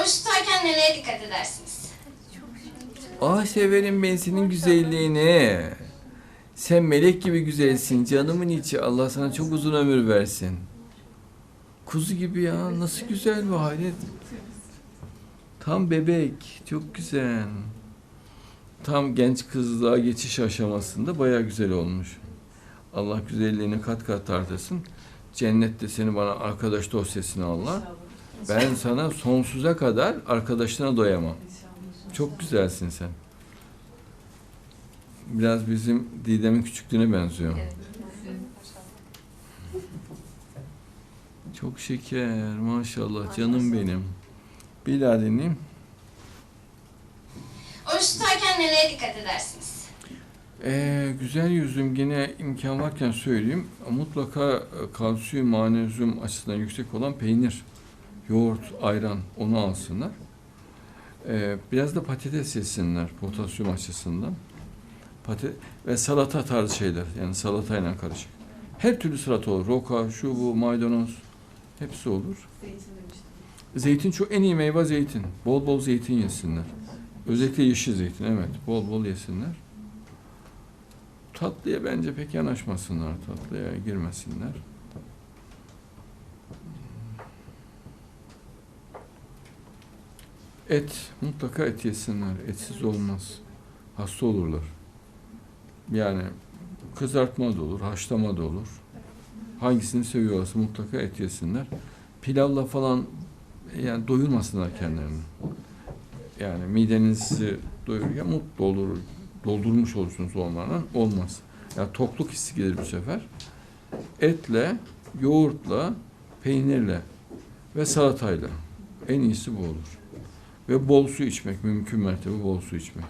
Oruç tutarken nelere dikkat edersiniz? Ah severim ben senin güzelliğini. Sen melek gibi güzelsin canımın içi. Allah sana çok uzun ömür versin. Kuzu gibi ya nasıl güzel bu hayret. Tam bebek çok güzel. Tam genç kızlığa geçiş aşamasında baya güzel olmuş. Allah güzelliğini kat kat artırsın. Cennette seni bana arkadaş dosyasına Allah. Ben sana sonsuza kadar arkadaşına doyamam. Çok güzelsin sen. Biraz bizim Didem'in küçüklüğüne benziyor. Çok şeker maşallah canım benim. Bir daha dinleyeyim. Oruç tutarken nelere dikkat edersiniz? Ee, güzel yüzüm yine imkan varken söyleyeyim. Mutlaka e, kalsiyum, magnezyum açısından yüksek olan peynir, yoğurt, ayran onu alsınlar. Ee, biraz da patates yesinler potasyum açısından. Patates ve salata tarzı şeyler yani salatayla karışık. Her türlü salata olur. Roka, şu bu, maydanoz hepsi olur. Zeytin çok en iyi meyve zeytin. Bol bol zeytin yesinler. Özellikle yeşil zeytin evet. Bol bol yesinler. Tatlıya bence pek yanaşmasınlar. Tatlıya girmesinler. Et, mutlaka et yesinler. Etsiz olmaz. Hasta olurlar. Yani kızartma da olur, haşlama da olur. Hangisini seviyorlarsa mutlaka et yesinler. Pilavla falan yani doyurmasınlar kendilerini. Yani midenizi doyururken mutlu olur, doldurmuş olursunuz onlarla. Olmaz. Yani tokluk hissi gelir bu sefer. Etle, yoğurtla, peynirle ve salatayla. En iyisi bu olur. Ve bol su içmek, mümkün mertebe bol su içmek.